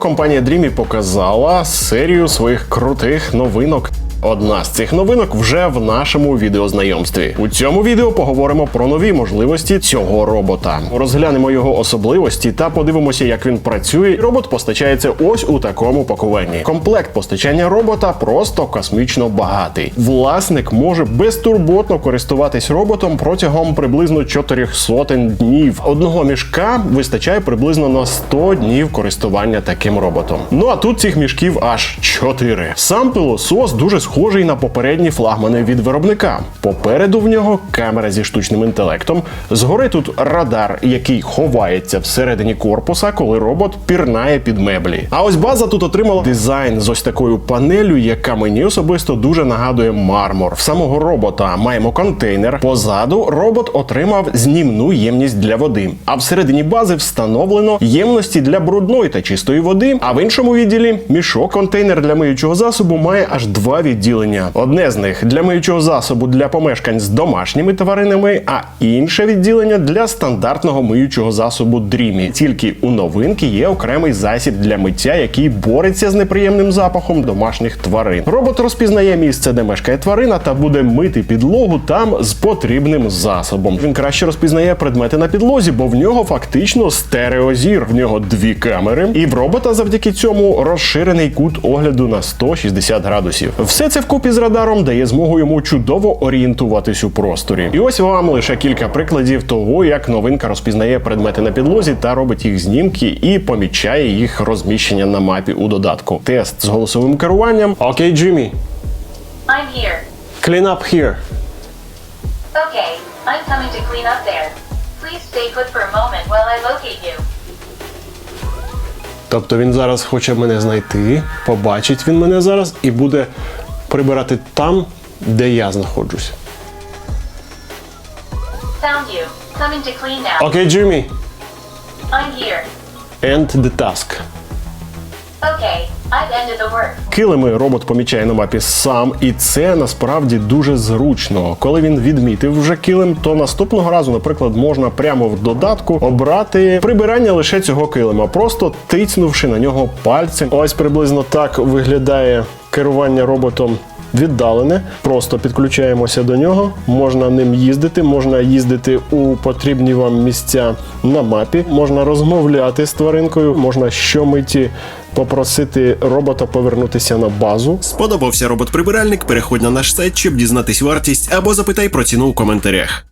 Компанія Dreamy показала серію своїх крутих новинок. Одна з цих новинок вже в нашому відеознайомстві. У цьому відео поговоримо про нові можливості цього робота. Розглянемо його особливості та подивимося, як він працює. Робот постачається ось у такому пакуванні. Комплект постачання робота просто космічно багатий. Власник може безтурботно користуватись роботом протягом приблизно 400 днів. Одного мішка вистачає приблизно на 100 днів користування таким роботом. Ну а тут цих мішків аж 4. Сам пилосос дуже схожий на попередні флагмани від виробника. Попереду в нього камера зі штучним інтелектом. Згори тут радар, який ховається всередині корпуса, коли робот пірнає під меблі. А ось база тут отримала дизайн з ось такою панелю, яка мені особисто дуже нагадує мармур. В самого робота маємо контейнер. Позаду робот отримав знімну ємність для води. А всередині бази встановлено ємності для брудної та чистої води. А в іншому відділі мішок контейнер для миючого засобу має аж два відділення. Одне з них для миючого засобу для помешкань з домашніми тваринами, а інше відділення для стандартного миючого засобу Dreamy. Тільки у новинки є окремий засіб для миття, який бореться з неприємним запахом домашніх тварин. Робот розпізнає місце, де мешкає тварина, та буде мити підлогу там з потрібним засобом. Він краще розпізнає предмети на підлозі, бо в нього фактично стереозір. В нього дві камери, і в робота завдяки цьому розширений кут огляду на 160 градусів. Все це вкупі з радаром дає змогу йому чудово орієнтуватись у просторі. І ось вам лише кілька прикладів того, як новинка розпізнає предмети на підлозі та робить їх знімки і помічає їх розміщення на мапі у додатку. Тест з голосовим керуванням. Окей, Джиммі, I'm here. clean up here. Okay, I'm coming to clean up there. Please stay put for a moment while I locate you. Тобто він зараз хоче мене знайти, побачить він мене зараз і буде прибирати там, де я знаходжусь. Found you. Coming to clean now. Окей, Джиммі, I'm here. end the task. Okay, I've ended the work. Килими робот помічає на мапі сам, і це насправді дуже зручно. Коли він відмітив вже килим, то наступного разу, наприклад, можна прямо в додатку обрати прибирання лише цього килима, просто тицнувши на нього пальцем. Ось приблизно так виглядає керування роботом. Віддалене, просто підключаємося до нього. Можна ним їздити, можна їздити у потрібні вам місця на мапі, можна розмовляти з тваринкою, можна щомиті попросити робота повернутися на базу. Сподобався робот-прибиральник? Переходь на наш сайт, щоб дізнатись вартість, або запитай про ціну у коментарях.